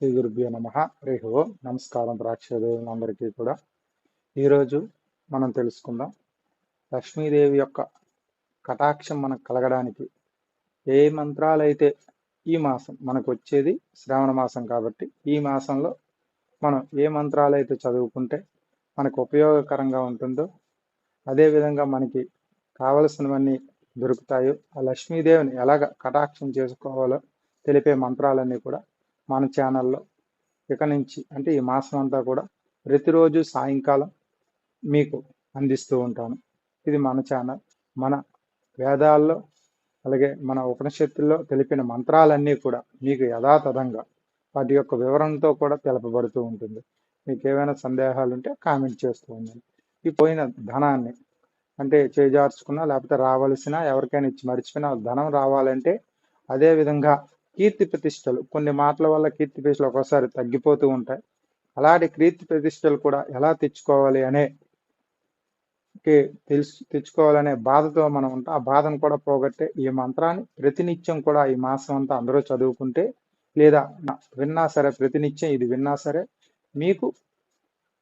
శ్రీ గురుభ్యో నమ. హరి ఓం. నమస్కారం ప్రేక్షకులందరికీ కూడా. ఈరోజు మనం తెలుసుకుందాం లక్ష్మీదేవి యొక్క కటాక్షం మనకు కలగడానికి ఏ మంత్రాలైతే ఈ మాసం మనకు వచ్చేది శ్రావణ మాసం కాబట్టి ఈ మాసంలో మనం ఏ మంత్రాలైతే చదువుకుంటే మనకు ఉపయోగకరంగా ఉంటుందో అదేవిధంగా మనకి కావలసినవన్నీ దొరుకుతాయో ఆ లక్ష్మీదేవిని ఎలాగ కటాక్షం చేసుకోవాలో తెలిపే మంత్రాలన్నీ కూడా మన ఛానల్లో. ఇక నుంచి అంటే ఈ మాసం అంతా కూడా ప్రతిరోజు సాయంకాలం మీకు అందిస్తూ ఉంటాను. ఇది మన ఛానల్. మన వేదాల్లో అలాగే మన ఉపనిషత్తుల్లో తెలిపిన మంత్రాలన్నీ కూడా మీకు యథాతథంగా వాటి యొక్క వివరణతో కూడా తెలపబడుతూ ఉంటుంది. మీకు ఏమైనా సందేహాలు ఉంటే కామెంట్ చేస్తూ ఉండండి. ఈ పోయిన ధనాన్ని అంటే చేజార్చుకున్నా లేకపోతే రావాల్సిన ఎవరికైనా ఇచ్చి మర్చిపోయినా ధనం రావాలంటే అదే విధంగా కీర్తి ప్రతిష్టలు. కొన్ని మాటల వల్ల కీర్తి ప్రతిష్టలు ఒక్కోసారి తగ్గిపోతూ ఉంటాయి. అలాంటి కీర్తి ప్రతిష్టలు కూడా ఎలా తెచ్చుకోవాలి అనే తెలుసు తెచ్చుకోవాలనే బాధతో మనం ఉంటాం. ఆ బాధను కూడా పోగొట్టే ఈ మంత్రాన్ని ప్రతినిత్యం కూడా ఈ మాసం అంతా అందరూ చదువుకుంటే లేదా విన్నా సరే ప్రతినిత్యం ఇది విన్నా సరే మీకు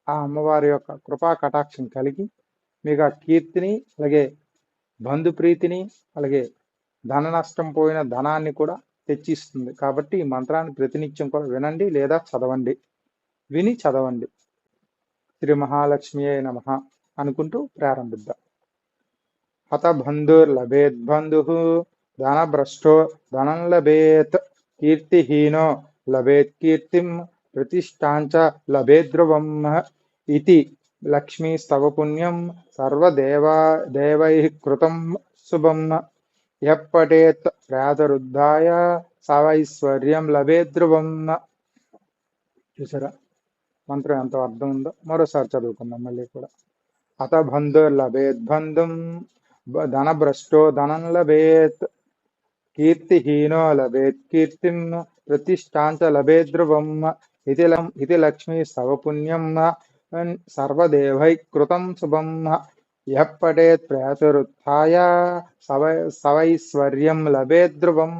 ఆ అమ్మవారి యొక్క కృపా కటాక్షం కలిగి మీకు ఆ కీర్తిని అలాగే బంధుప్రీతిని అలాగే ధన నష్టం పోయిన ధనాన్ని కూడా తెచ్చిస్తుంది. కాబట్టి ఈ మంత్రాన్ని ప్రతినిత్యం కూడా వినండి లేదా చదవండి. విని చదవండి. శ్రీ మహాలక్ష్మి నమ అనుకుంటూ ప్రారంభిద్దాం. హతబంధుర్లభేత్ బంధు ధనభ్రష్టో ధనం లభేత్ కీర్తిహీనో లభేత్ కీర్తిం ప్రతిష్టాంచ లభేద్రువం ఇది లక్ష్మీ స్తవ పుణ్యం సర్వదేవా దేవై కృతం శుభం ఎప్పటేత్ ప్రాతరుద్ధాయ సవైశ్వర్యం లభే ధ్రువం. చూసారా? మంత్రం ఎంత అర్థం ఉందో మరోసారి చదువుకుందాం మళ్ళీ కూడా. అత లభేత్ ధనభ్రష్టో ధనం లభేత్ కీర్తిహీనో లభేత్ కీర్తిం ప్రతిష్టాంచ లభే ధ్రువం. ఇది లక్ష్మీ సవపుణ్యం సర్వదేవై కృతం శుభం. యః పఠేత్ ప్రయతురుత్థాయ సవై సవైశ్వర్యం లభే ధ్రువం.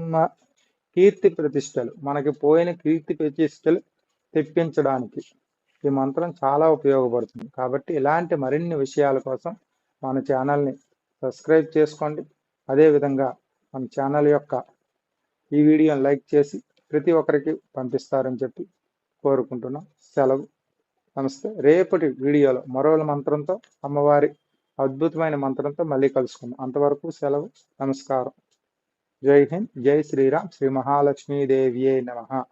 కీర్తి ప్రతిష్టలు. మనకి పోయిన కీర్తి ప్రతిష్టలు తెప్పించడానికి ఈ మంత్రం చాలా ఉపయోగపడుతుంది. కాబట్టి ఇలాంటి మరిన్ని విషయాల కోసం మన ఛానల్ని సబ్స్క్రైబ్ చేసుకోండి. అదేవిధంగా మన ఛానల్ యొక్క ఈ వీడియోని లైక్ చేసి ప్రతి ఒక్కరికి పంపిస్తారని చెప్పి కోరుకుంటున్నాం. సెలవు. నమస్తే. రేపటి వీడియోలో మరో మంత్రంతో అమ్మవారి అద్భుతమైన మంత్రంతో మళ్ళీ కలుసుకుందాం. అంతవరకు సెలవు నమస్కారం. జై హింద్ జై శ్రీరామ్ శ్రీ మహాలక్ష్మీదేవియే నమ.